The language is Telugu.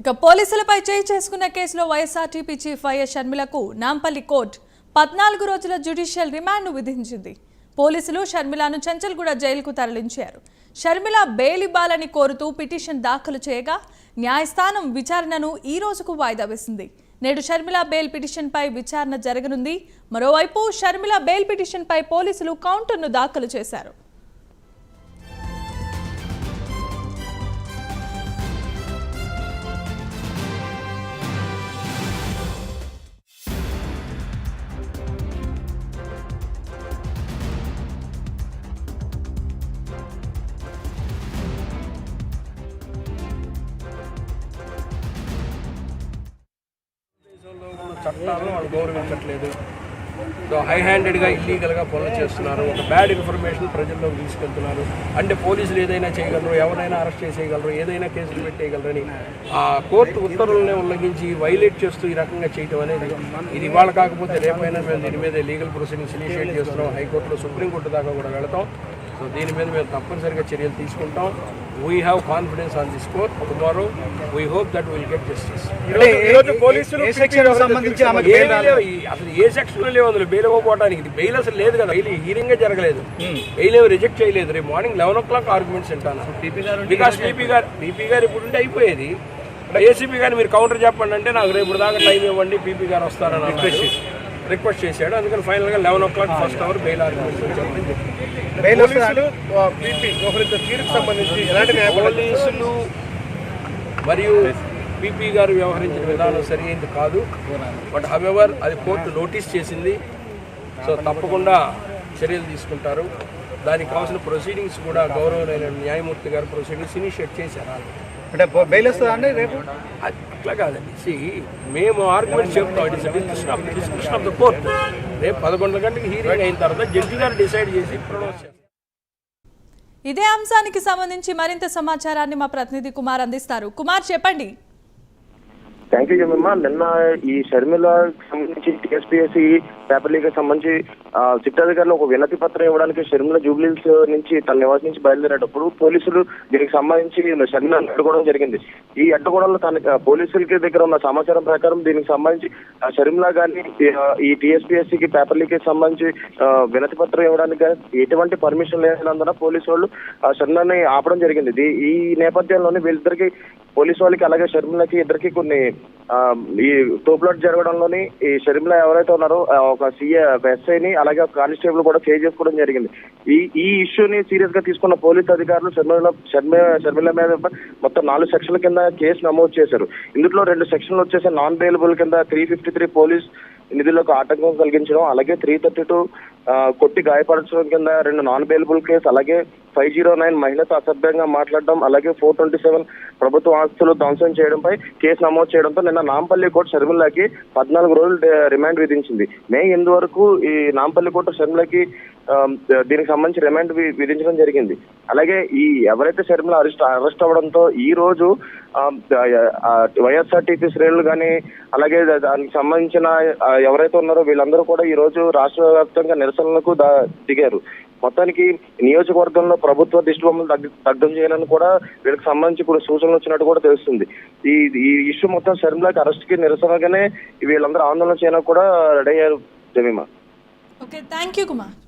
ఇక పోలీసులపై చేయి చేసుకున్న కేసులో వైఎస్ఆర్టీపీ చీఫ్ వైఎస్ షర్మిలకు నాంపల్లి కోర్టు పద్నాలుగు రోజుల జ్యుడిషియల్ రిమాండ్ను విధించింది. పోలీసులు షర్మిలను చంచల్గూడ జైలుకు తరలించారు. షర్మిల బెయిల్ ఇవ్వాలని కోరుతూ పిటిషన్ దాఖలు చేయగా న్యాయస్థానం విచారణను ఈ రోజుకు వాయిదా వేసింది. నేడు షర్మిల బెయిల్ పిటిషన్పై విచారణ జరగనుంది. మరోవైపు షర్మిల బెయిల్ పిటిషన్పై పోలీసులు కౌంటర్ను దాఖలు చేశారు. చట్టాలను వాళ్ళు గౌరవించట్లేదు. సో హై హ్యాండెడ్గా ఇల్లీగల్గా పనులు చేస్తున్నారు. ఒక బ్యాడ్ ఇన్ఫర్మేషన్ ప్రజల్లోకి తీసుకెళ్తున్నారు. అంటే పోలీసులు ఏదైనా చేయగలరు ఎవరైనా అరెస్ట్ చేసేయగలరు ఏదైనా కేసులు పెట్టేయగలరని ఆ కోర్టు ఉత్తర్వులనే ఉల్లంఘించి వైలేట్ చేస్తూ ఈ రకంగా చేయటం అనేది ఇది ఇవాళ కాకపోతే రేపైనా మేము దీని మీద లీగల్ ప్రొసీడింగ్స్ ఇనిషియేట్ చేస్తున్నాం. హైకోర్టులో సుప్రీంకోర్టు దాకా కూడా వెళతాం. సో దీని మీద మేము తప్పనిసరిగా చర్యలు తీసుకుంటాం. We have confidence on this court tomorrow we hope that will get justice అసలు ఏ సెక్షన్లో లేవు అందులో? బెయిల్ ఇవ్వకపోవడానికి ఇది బెయిల్ అసలు లేదు కదా. బెయిల్ హీరింగ్ జరగలేదు. బెయిల్ ఏమి రిజెక్ట్ చేయలేదు. రేపు morning eleven o'clock arguments వింటాను బికాస్ పీపీ గారు పీపీ గారు ఇప్పుడు ఉంటే అయిపోయేది. ఏసీపీ గారు మీరు కౌంటర్ చెప్పండి అంటే నాకు రేపు దాకా టైం ఇవ్వండి. పీపీ గారు వస్తారని రిక్వెస్ట్ రిక్వెస్ట్ చేశాడు. అందుకని ఫైనల్గా eleven o'clock first hour bail ఎలాంటి పోలీసులు మరియు పీపీ గారు వ్యవహరించిన విధానం సరైనది కాదు. బట్ హవెవర్ అది కోర్టు నోటీస్ చేసింది. సో తప్పకుండా చర్యలు తీసుకుంటారు. దానికి కావాల్సిన ప్రొసీడింగ్స్ కూడా గౌరవమైన న్యాయమూర్తి గారు ప్రొసీడింగ్స్ ఇనిషియేట్ చేశారు. అంటే బెయిల్ వస్తుందా అండి రేపు? అట్లా కాదండి సి మేము ఆర్గ్యుమెంట్ చెప్తాం. It is discussion of discussion of the court రేపు పదకొండు గంటలకు హీరింగ్ అయిన తర్వాత జడ్జి గారు డిసైడ్ చేసి ప్రొనౌన్స్ చేస్తారు. ఇదే అంశానికి సంబంధించి మరింత సమాచారాన్ని మా ప్రతినిధి కుమార్ అందిస్తారు. కుమార్ చెప్పండి. థ్యాంక్ యూ నిన్న ఈ షర్మిల సంబంధించి టీఎస్పీఎస్సీ పేపర్ లీగ్ సంబంధించి ఆ, ఒక వినతి పత్రం ఇవ్వడానికి షర్మిల జూబ్లీస్ నుంచి తన నివాసం నుంచి బయలుదేరేటప్పుడు పోలీసులు దీనికి సంబంధించి షర్మిల అడ్డుకోవడం జరిగింది. ఈ అడ్డుకోవడంలో తన పోలీసులకి దగ్గర ఉన్న సమాచారం ప్రకారం దీనికి సంబంధించి ఆ, షర్మిల గాని ఈ టీఎస్పీఎస్సీకి పేపర్ లీగ్ సంబంధించి వినతి పత్రం ఇవ్వడానికి ఎటువంటి పర్మిషన్ లేనందున పోలీసు వాళ్ళు ఆ షర్మిలని ఆపడం జరిగింది. ఈ నేపథ్యంలోనే వీళ్ళిద్దరికి పోలీసు వాళ్ళకి అలాగే షర్మిలకి ఇద్దరికి కొన్ని ఈ తోపులాట్ జరగడంలోని ఈ షర్మిల ఎవరైతే ఉన్నారో ఒక సీఏ ఎస్ఐని అలాగే ఒక కానిస్టేబుల్ కూడా చేంజ్ చేసుకోవడం జరిగింది. ఈ ఈ ఇష్యూని సీరియస్గా తీసుకున్న పోలీస్ అధికారులు షర్మిల షర్మి షర్మిల మీద మొత్తం నాలుగు సెక్షన్ల కింద కేసు నమోదు చేశారు. ఇందులో రెండు సెక్షన్లు వచ్చేసి నాన్ బెయిలబుల్ కింద త్రీ ఫిఫ్టీ త్రీ పోలీస్ నిధులకు ఆటంకం కలిగించడం అలాగే త్రీ థర్టీ టూ కొట్టి గాయపరచడం కింద రెండు నాన్ బెయిలబుల్ కేసు అలాగే ఫైవ్ జీరో నైన్ మహిళతో అసభ్యంగా మాట్లాడడం అలాగే ఫోర్ ట్వంటీ సెవెన్ ప్రభుత్వ ఆస్తులు ధ్వంసం చేయడంపై కేసు నమోదు చేయడంతో నిన్న నాంపల్లి కోర్టు షర్మిలకి పద్నాలుగు రోజులు రిమాండ్ విధించింది. మే ఎనిమిది వరకు ఈ నాంపల్లి కోర్టు షర్మిలకి దీనికి సంబంధించి రిమాండ్ విధించడం జరిగింది. అలాగే ఈ ఎవరైతే షర్మిల అరెస్ట్ అరెస్ట్ అవ్వడంతో ఈ రోజు వైఎస్ఆర్టీపీ శ్రేణులు కానీ అలాగే దానికి సంబంధించిన ఎవరైతే ఉన్నారో వీళ్ళందరూ కూడా ఈ రోజు రాష్ట్ర వ్యాప్తంగా నిరసనలకు దా- దిగారు. మొత్తానికి నియోజకవర్గంలో ప్రభుత్వ దిష్టి బొమ్మలు దగ్- దగ్ధం చేయాలని కూడా వీళ్ళకి సంబంధించి ఇప్పుడు సూచనలు వచ్చినట్టు కూడా తెలుస్తుంది. ఈ ఈ ఇష్యూ మొత్తం షర్మిలకి అరెస్ట్కి నిరసనగానే వీళ్ళందరూ ఆందోళన చేయడానికి కూడా రెడీ అయ్యారు Jemima. Okay thank you Kumar.